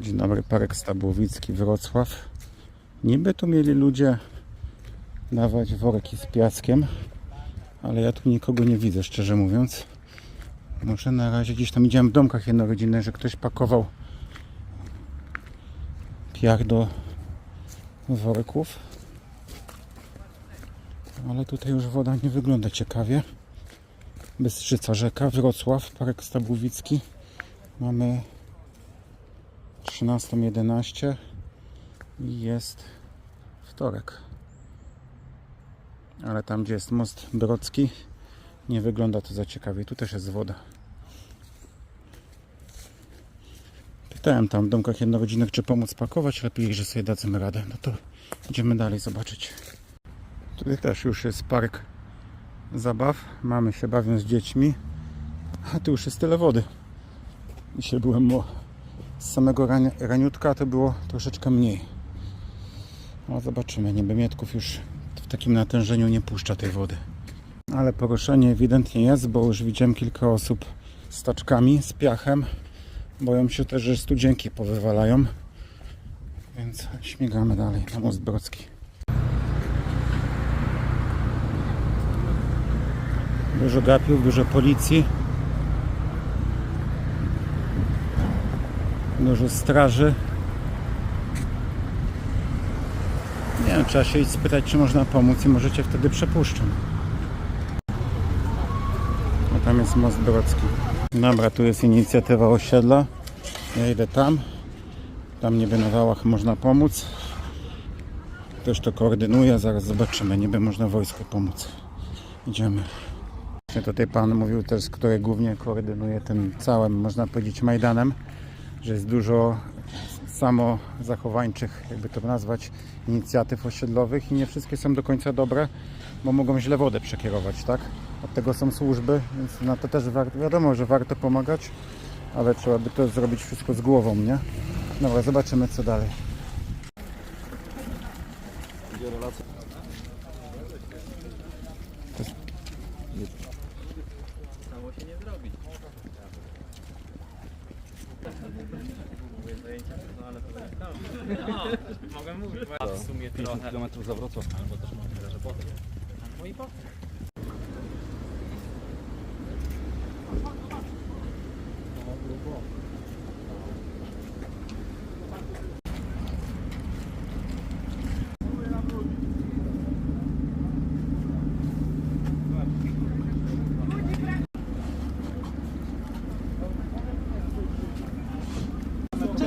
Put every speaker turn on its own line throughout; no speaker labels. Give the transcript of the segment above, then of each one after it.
Dzień dobry, Park Stabłowicki, Wrocław. Niby tu mieli ludzie dawać worki z piaskiem, ale ja tu nikogo nie widzę, szczerze mówiąc. Może na razie gdzieś tam widziałem w domkach jednorodzinnych, że ktoś pakował piach do worków. Ale tutaj już woda nie wygląda ciekawie. Bystrzyca rzeka, Wrocław, Park Stabłowicki. Mamy 13.11 i jest wtorek. Ale tam, gdzie jest most Brodzki, nie wygląda to za ciekawie. Tu też jest woda. Pytałem tam w domkach jednorodzinnych, czy pomóc pakować. Lepiej, że sobie dadzą radę. No to idziemy dalej zobaczyć. Tutaj też już jest park zabaw. Mamy się bawią z dziećmi. A tu już jest tyle wody. Dzisiaj byłem z samego rani- raniutka, to było troszeczkę mniej. No zobaczymy. Niby Mietków już w takim natężeniu nie puszcza tej wody. Ale poruszenie ewidentnie jest, bo już widziałem kilka osób z taczkami, z piachem. Boją się też, że studzienki powywalają. Więc śmigamy dalej na most Brodzki. Dużo gapiów, dużo policji. Dużo straży. Nie wiem, trzeba się iść spytać, czy można pomóc i możecie wtedy przepuszczą. A tam jest most Brodzki. Dobra, tu jest inicjatywa osiedla. Ja idę tam. Tam niby na wałach można pomóc. Ktoś to koordynuje, zaraz zobaczymy. Niby można wojsku pomóc. Idziemy. Tutaj pan mówił też, który głównie koordynuje tym całym, można powiedzieć, Majdanem, że jest dużo samozachowańczych, jakby to nazwać, inicjatyw osiedlowych i nie wszystkie są do końca dobre, bo mogą źle wodę przekierować, tak? Od tego są służby, więc na to też wiadomo, że warto pomagać, ale trzeba by to zrobić wszystko z głową, nie? Dobra, zobaczymy co dalej.
Samo No ale to będzie tam. No, mogę mówić. A w sumie trochę.
km za Wrocław.
Albo też możliwe, że potem. Albo i potem.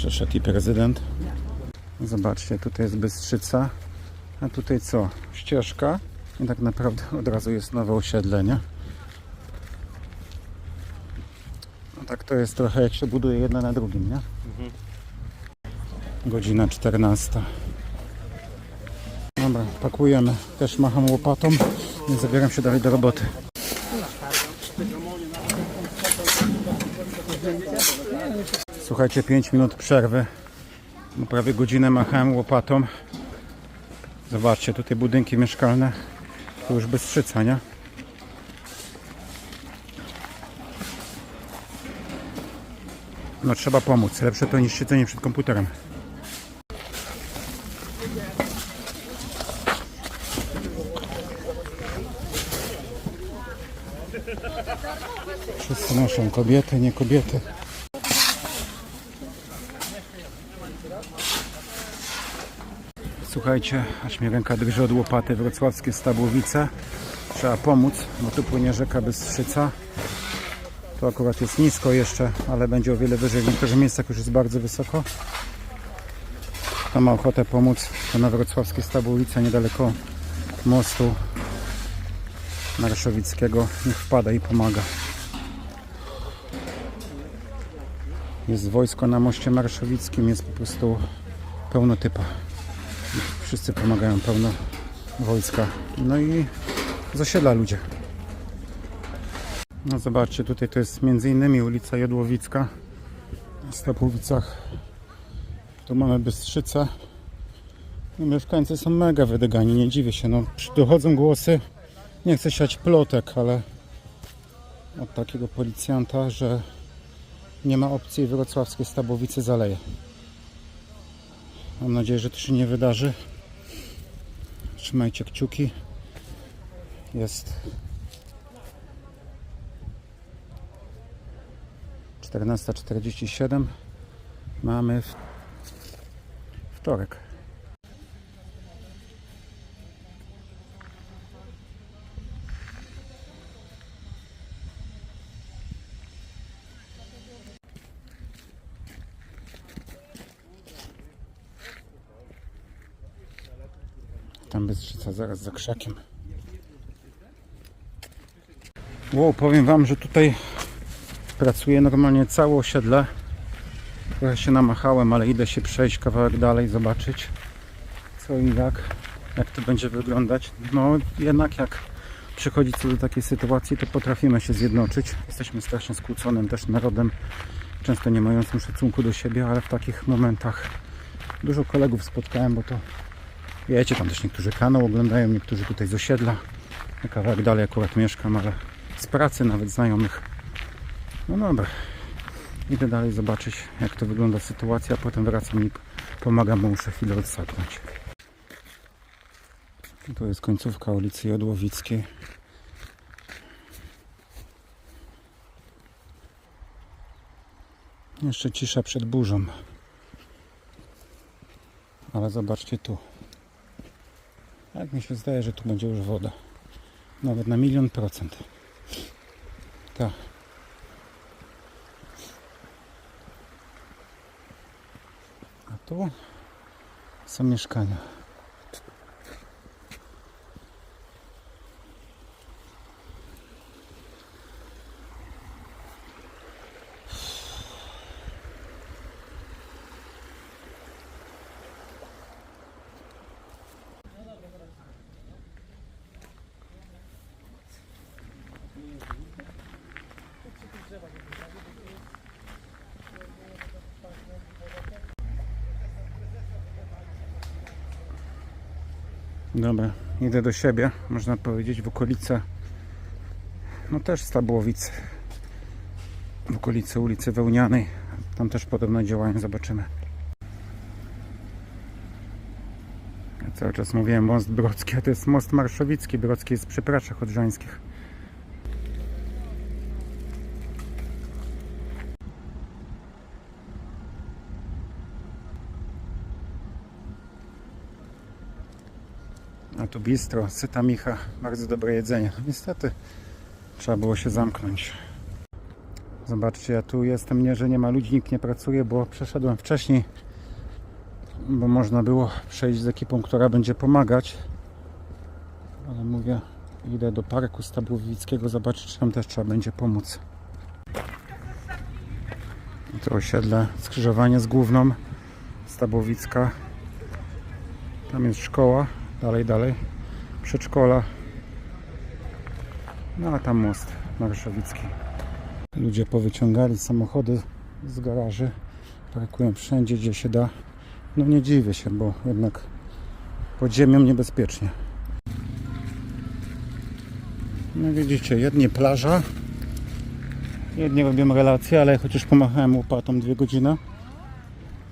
Przeszedł i prezydent. Zobaczcie, tutaj jest Bystrzyca, a tutaj co? Ścieżka i tak naprawdę od razu jest nowe osiedle, nie? No tak to jest trochę jak się buduje jedna na drugim, nie? Godzina 14. Dobra, pakujemy. Też macham łopatą i zabieram się dalej do roboty. Słuchajcie, 5 minut przerwy. No prawie godzinę machałem łopatą. Zobaczcie, tutaj budynki mieszkalne. To już Bystrzyca, nie? No trzeba pomóc. Lepsze to niż siedzenie przed komputerem. Wszyscy noszą kobiety, nie kobiety. Słuchajcie, aż mi ręka drży od łopaty wrocławskie Stabłowice. Trzeba pomóc, bo tu płynie rzeka Bystrzyca. To akurat jest nisko jeszcze, ale będzie o wiele wyżej. W niektórych miejscach już jest bardzo wysoko. Kto ma ochotę pomóc, to na wrocławskie Stabłowice, niedaleko mostu Marszowickiego niech wpada i pomaga. Jest wojsko na moście marszowickim, jest po prostu pełno typa. Wszyscy pomagają, pełno wojska. No i z osiedla ludzie. No zobaczcie, tutaj to jest między innymi ulica Jodłowicka. W Stapowicach. Tu mamy Bystrzycę. No, mieszkańcy są mega wydygani, nie dziwię się. No, dochodzą głosy, nie chcę siać plotek, ale od takiego policjanta, że nie ma opcji wrocławskiej Stabowicy zaleje. Mam nadzieję, że to się nie wydarzy. Trzymajcie kciuki. Jest 14.47. Mamy wtorek. Tam Bystrzyca zaraz za krzakiem. Wow, powiem Wam, że tutaj pracuje normalnie całe osiedle. Trochę się namachałem, ale idę się przejść kawałek dalej, zobaczyć co i jak, jak to będzie wyglądać. No jednak jak przychodzi co do takiej sytuacji, to potrafimy się zjednoczyć. Jesteśmy strasznie skłóconym też narodem, często nie mającym szacunku do siebie, ale w takich momentach dużo kolegów spotkałem, bo to Wiecie, tam też niektórzy kanał oglądają, niektórzy tutaj z osiedla. Na kawałek dalej akurat mieszkam, ale z pracy nawet znajomych. No dobra. Idę dalej zobaczyć, jak to wygląda sytuacja, potem wracam i pomagam, bo muszę chwilę odsapnąć. Tu jest końcówka ulicy Jodłowickiej. Jeszcze cisza przed burzą. Ale zobaczcie tu. Tak mi się zdaje, że tu będzie już woda. Nawet na milion procent. Tak. A tu są mieszkania. Dobra, idę do siebie, można powiedzieć, w okolice, no też Stabłowic, w okolicy ulicy Wełnianej. Tam też podobne działają, zobaczymy. Ja cały czas mówiłem most Brodzki, a to jest most Marszowicki. Brodzki jest przy Praszach Odrzańskich. Tu bistro, syta micha, bardzo dobre jedzenie. Niestety trzeba było się zamknąć. Zobaczcie, ja tu jestem, nie, że nie ma ludzi, nikt nie pracuje, bo przeszedłem wcześniej, bo można było przejść z ekipą, która będzie pomagać. Ale mówię, idę do parku Stabłowickiego, zobaczyć, czy tam też trzeba będzie pomóc. To osiedle, skrzyżowanie z główną Stabłowicka. Tam jest szkoła, dalej, dalej, przedszkola. No a tam most Marszowicki. Ludzie powyciągali samochody z garaży, parkują wszędzie, gdzie się da. No nie dziwię się, bo jednak pod ziemią niebezpiecznie. No widzicie, jednie plaża, jedni robią relacje, ale chociaż pomachałem łopatą dwie godziny,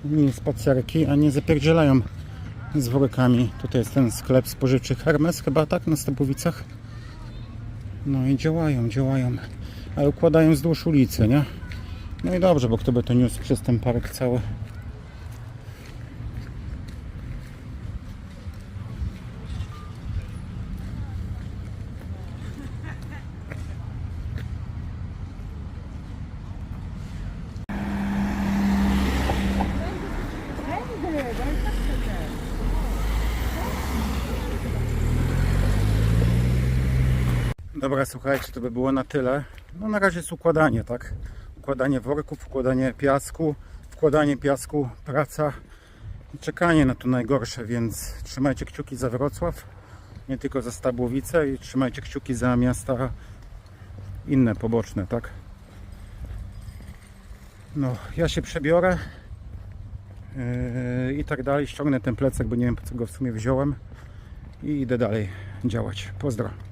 inni spacerki, a nie zapierdzielają z workami. Tutaj jest ten sklep spożywczy Hermes, chyba tak, na Stepowicach. No i działają, działają. Ale układają wzdłuż ulicy, nie? No i dobrze, bo kto by to niósł przez ten park cały. Dobra, słuchajcie, to by było na tyle. No na razie jest układanie, tak? Układanie worków, układanie piasku, wkładanie piasku, praca i czekanie na to najgorsze, więc trzymajcie kciuki za Wrocław, nie tylko za Stabłowice i trzymajcie kciuki za miasta inne, poboczne, tak? No, ja się przebiorę yy, i tak dalej, ściągnę ten plecak, bo nie wiem po co go w sumie wziąłem i idę dalej działać. Pozdro.